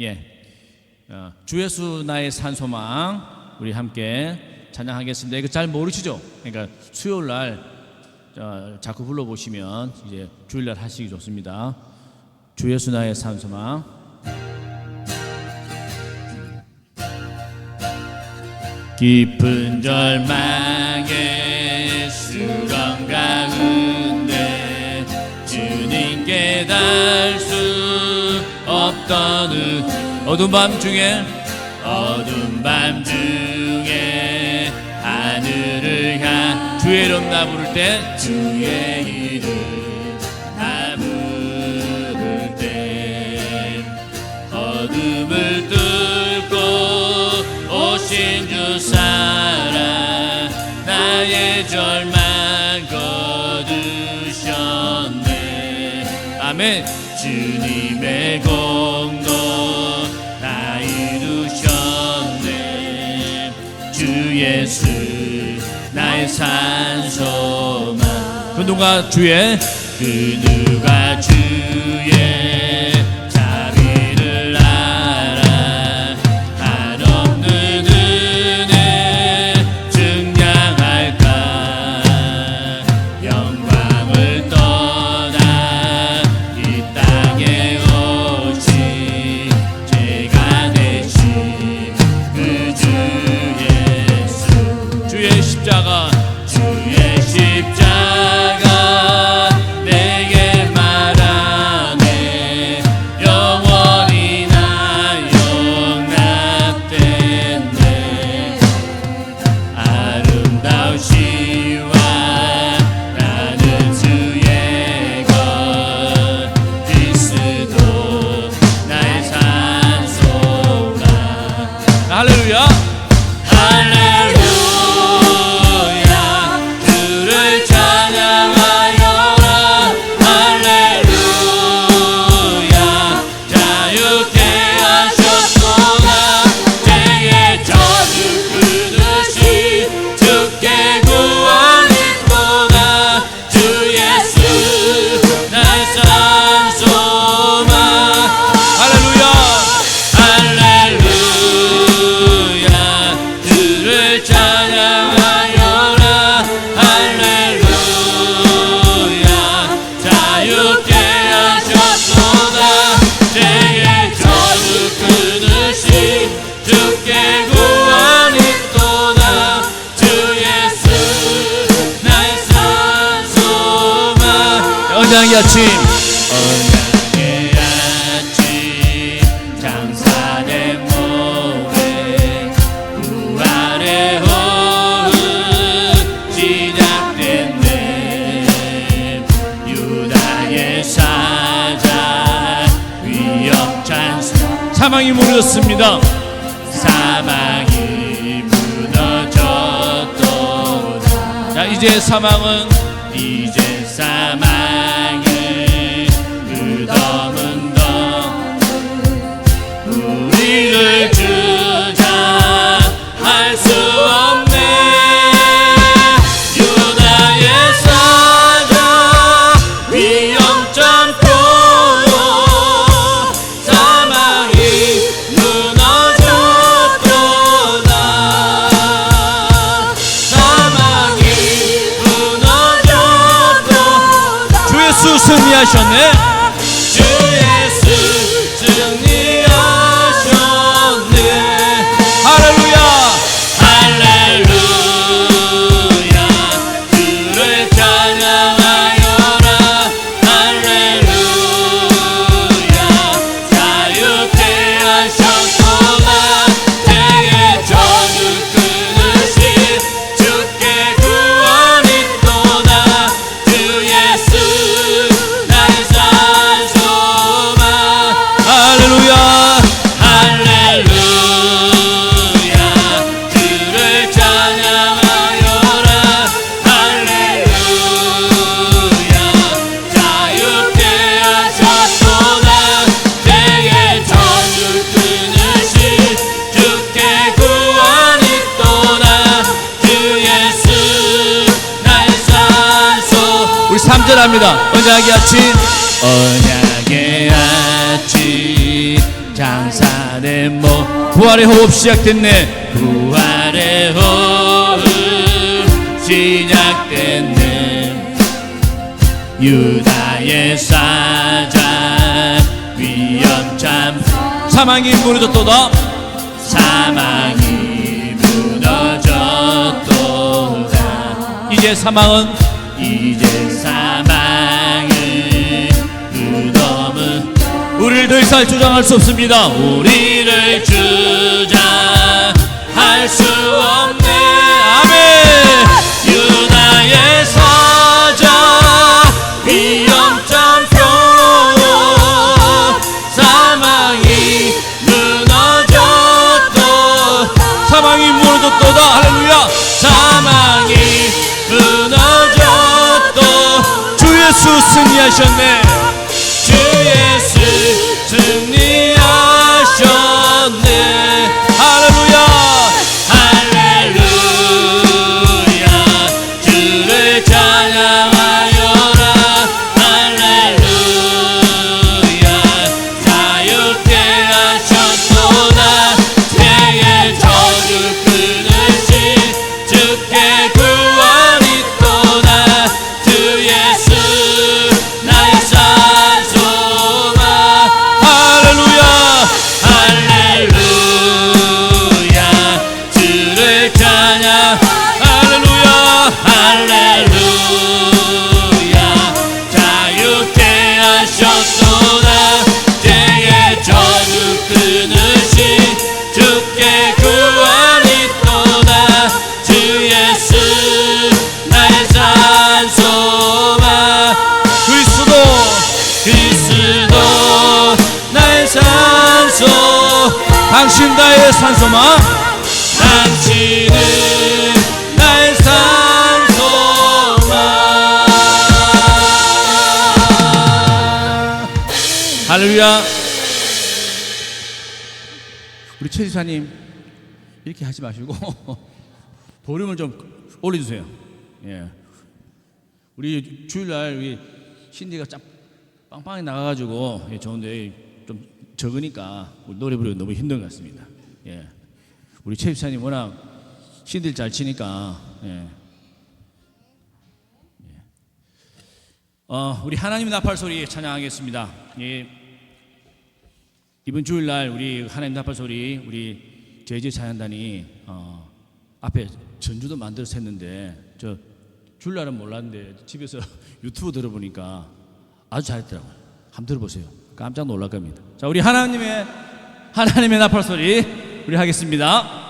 예. 어, 주 예수 나의 산소망 우리 함께 찬양하겠습니다. 이거 잘 모르시죠? 그러니까 수요일 날 어, 자꾸 불러보시면 이제 주일날 하시기 좋습니다. 주 예수 나의 산소망. 깊은 절망 떠는 어둠 밤중에 어둠 밤중에 하늘을 향 주의 이름 나 부를 때 주의 이름 나 부를 때 어둠을 뚫고 오신 주 사랑 나의 절망 거두셨네. 아멘. 주님의 거 산소만. 그 누가 주의 그 누가 주의 사망이 무너졌습니다. 사망이 무너졌도다. 자, 이제 사망은 이제 사망 하셨네. 3절 합니다. 언약의 아침. 언약의 아침. 장사의 모. 부활의 호흡 시작됐네. 부활의 호흡 시작됐네. 유다의 사자 위험참. 사망이 무너졌도다. 사망이 무너졌도다. 이제 사망은 우리를 더 이상 주장할 수 없습니다. 우리를 주장할 수 없네. 아멘. 유다의 사자 위험점표. 사망이 무너졌도 사망이 무너졌도다. 할렐루야. 사망이 무너졌도 주 예수 승리하셨네 당신 나의 산소마. 당신은 나의 산소마. 할렐루야. 우리 최 지사님 이렇게 하지 마시고 볼륨을 좀 올려주세요. 예. 우리 주일날 우리 신디가 cap 빵빵히 나가가지고 예, 좋은데 좀 적으니까 노래 부르기 너무 힘든 것 같습니다. 예. 우리 최 집사님 워낙 신디를 잘 치니까 예. 예. 어, 우리 하나님 나팔 소리 찬양하겠습니다. 예. 이번 주일날 우리 하나님 나팔 소리 우리 제주 찬양단이 어, 앞에 전주도 만들어서 했는데 저 주일날은 몰랐는데 집에서 유튜브 들어보니까 아주 잘했더라고요. 한번 들어보세요. 깜짝 놀랄 겁니다. 자, 우리 하나님의 하나님의 나팔 소리 우리 하겠습니다.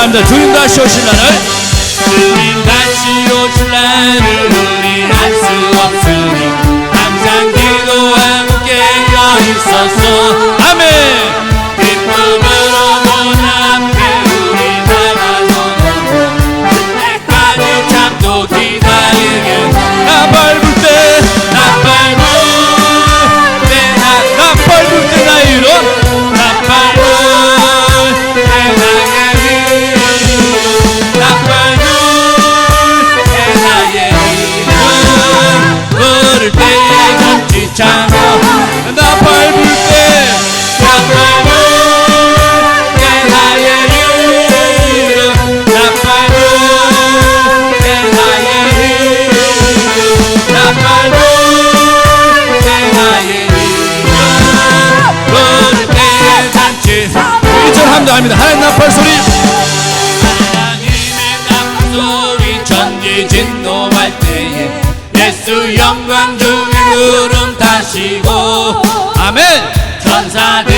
찬양합니다. 주님 다시 오실 날 time.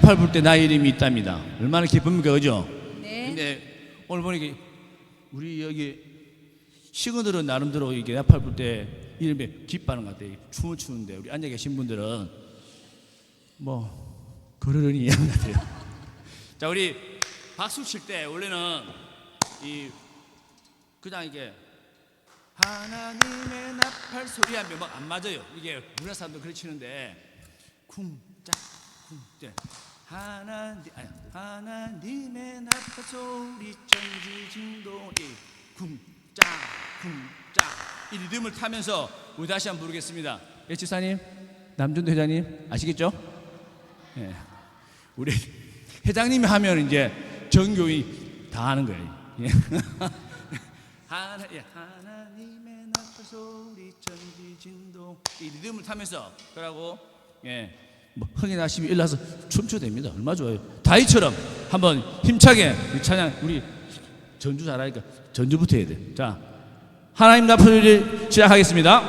나팔 불 때 나의 이름이 있답니다. 얼마나 기쁩니까, 그죠? 네. 근데 오늘 보니까 우리 여기 시그들은 나름대로 이게 나팔 불 때 이름에 기뻐하는 것 같아요. 춤을 추는데 우리 앉아 계신 분들은 뭐 그러려니 이양 같아요. 자, 우리 박수 칠 때 원래는 이 그냥 이게 하나님의 나팔 소리 하면 막 안 맞아요. 이게 우리나라 사람도 그렇게 치는데 쿵짝 쿵짝 하나님 아니 하나님의 나팔 소리 전지 진동 이 쿵짝 쿵짝 이 리듬을 타면서 우리 다시 한번 부르겠습니다. 예, 지사님, 남준도 회장님 아시겠죠? 예, 우리 회장님이 하면 이제 전교이 다 하는 거예요. 예. 하나, 예, 하나님의 나팔 소리 전지 진동 이 리듬을 타면서 그러고 예, 뭐 흥이 나시면 일어나서 춤춰도 됩니다. 얼마 좋아요. 다이처럼 한번 힘차게 찬양 우리 전주 잘하니까 전주부터 해야 돼. 자, 하나님 나팔 소리 시작하겠습니다.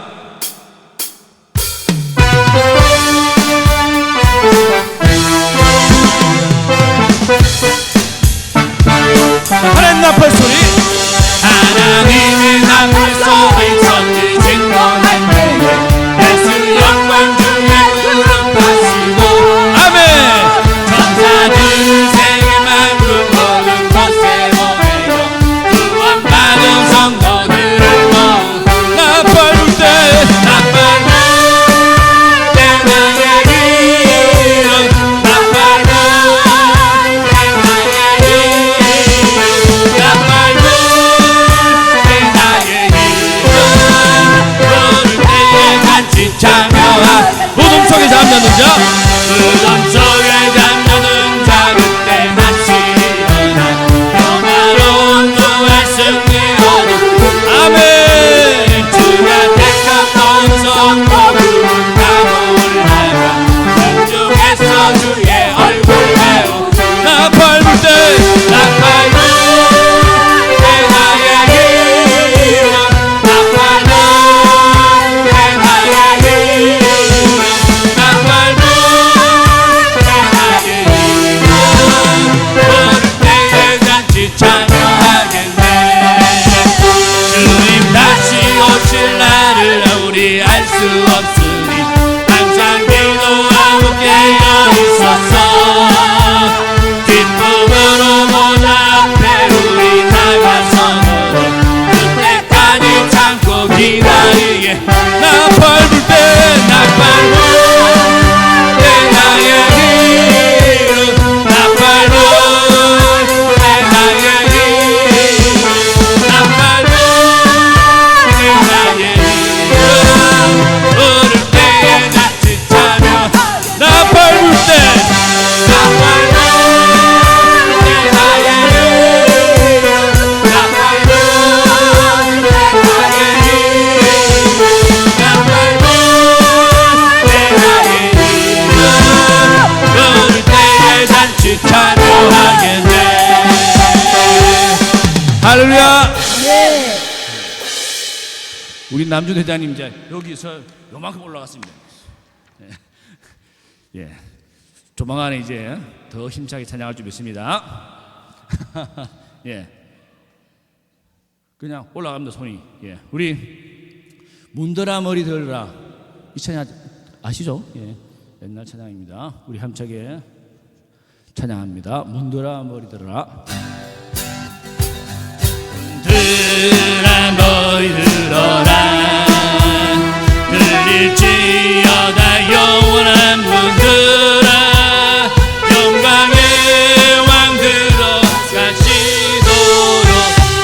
하나님 나팔 소리. 하나님의 나팔 우리 남준 회장님 이제 여기서 요만큼 올라갔습니다. 예. 조만간에 이제 더 힘차게 찬양할 준비했습니다. 예. 그냥 올라갑니다, 손이. 예. 우리 문더라 머리 들라. 이 찬양 아시죠? 예. 옛날 찬양입니다. 우리 함차게 찬양합니다. 문더라 머리 들라. 문더라 자손들아 영광의 왕 들어가시도록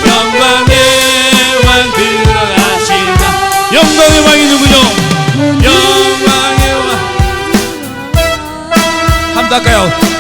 영광의 왕 들어가시다 영광의 왕이 누구죠? 영광의 왕 함께 할까요?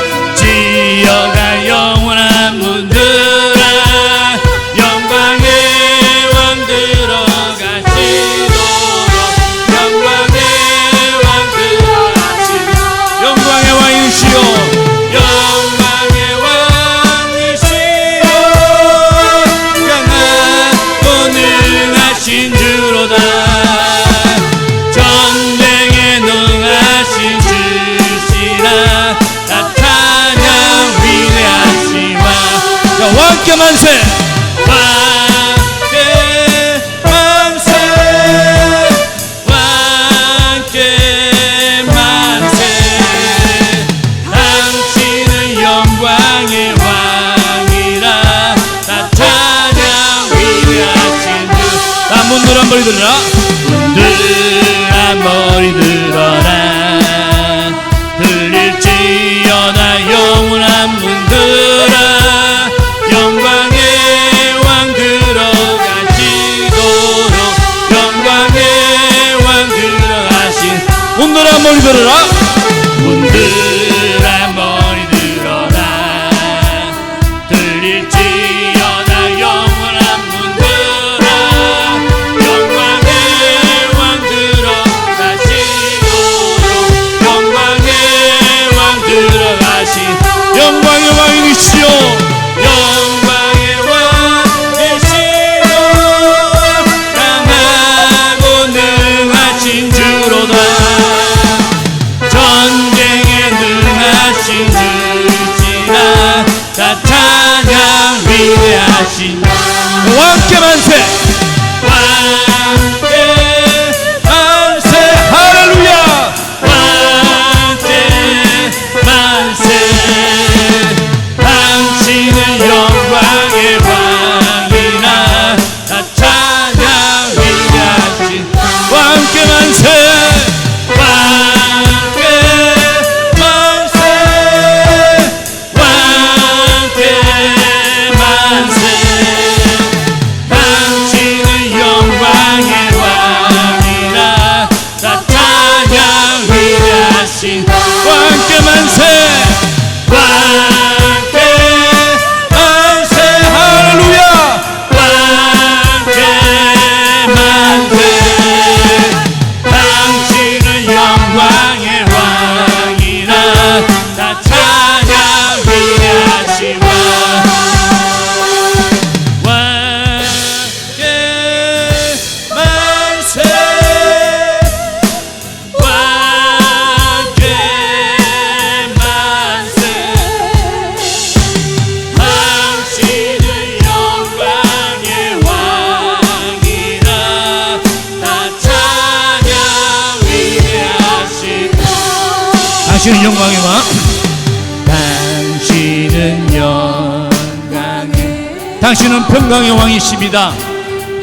당신은 평강의 왕이십니다.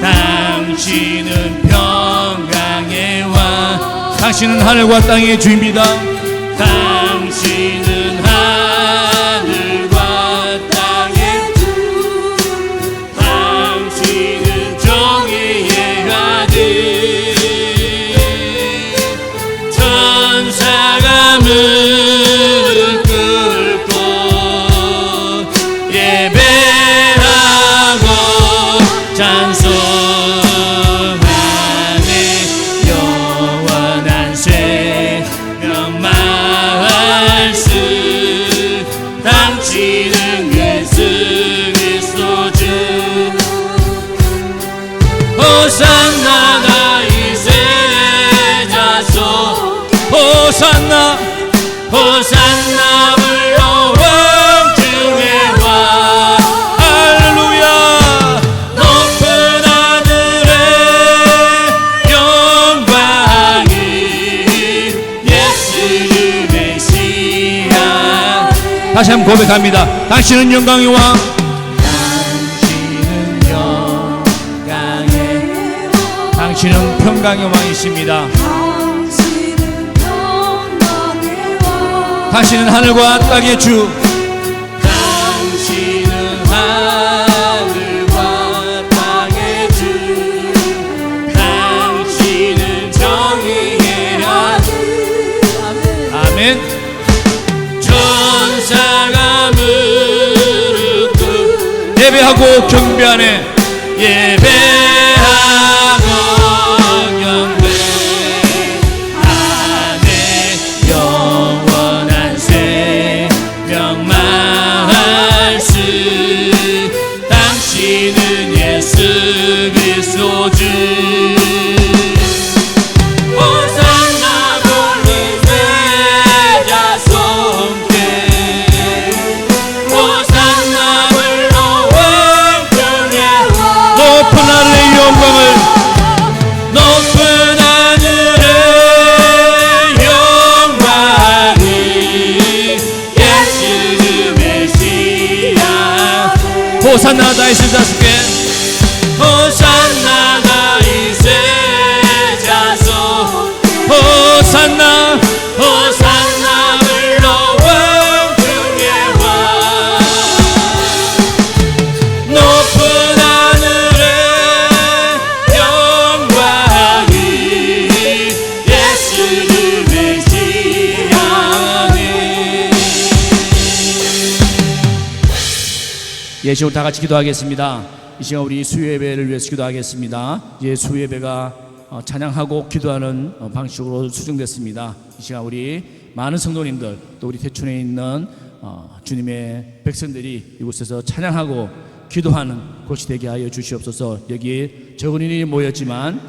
당신은 평강의 왕. 당신은 하늘과 땅의 주입니다. 한번 고백합니다. 당신은 영광의 왕. 당신은 영광의 당신은 평강의 왕이십니다. 왕 당신은 하늘과 땅의 주. 꿇 예배하고 경배하네. 예배 호산나 예수 다 같이 기도하겠습니다. 이 시간 우리 수요 예배를 위해서 기도하겠습니다. 예, 수요 예배가 어, 찬양하고 기도하는 어, 방식으로 수정됐습니다. 이 시간 우리 많은 성도님들 또 우리 대촌에 있는 어, 주님의 백성들이 이곳에서 찬양하고 기도하는 곳이 되게 하여 주시옵소서. 여기 적은 인이 모였지만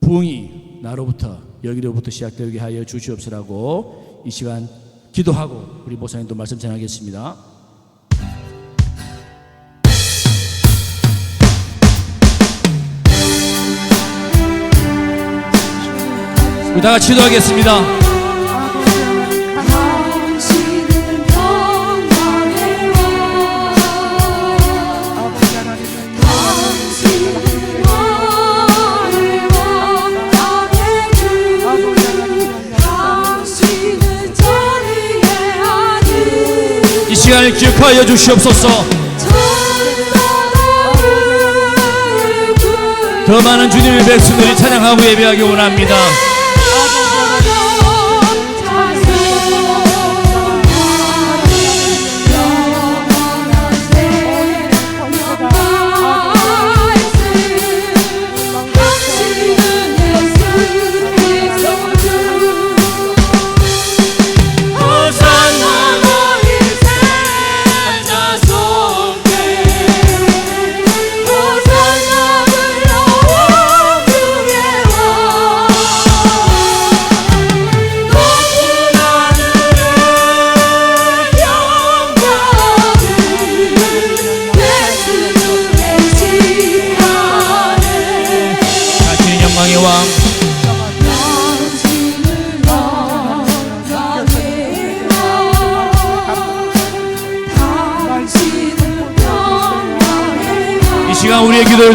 부흥이 나로부터 여기로부터 시작되게 하여 주시옵소라고 이 시간 기도하고 우리 목사님도 말씀 전하겠습니다. 우리 다 같이 기도하겠습니다. 시간을 기억하여 주시옵소서. 더 많은 주님의 백성들이 찬양하고 예배하기 원합니다.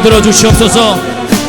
들어 주시옵소서.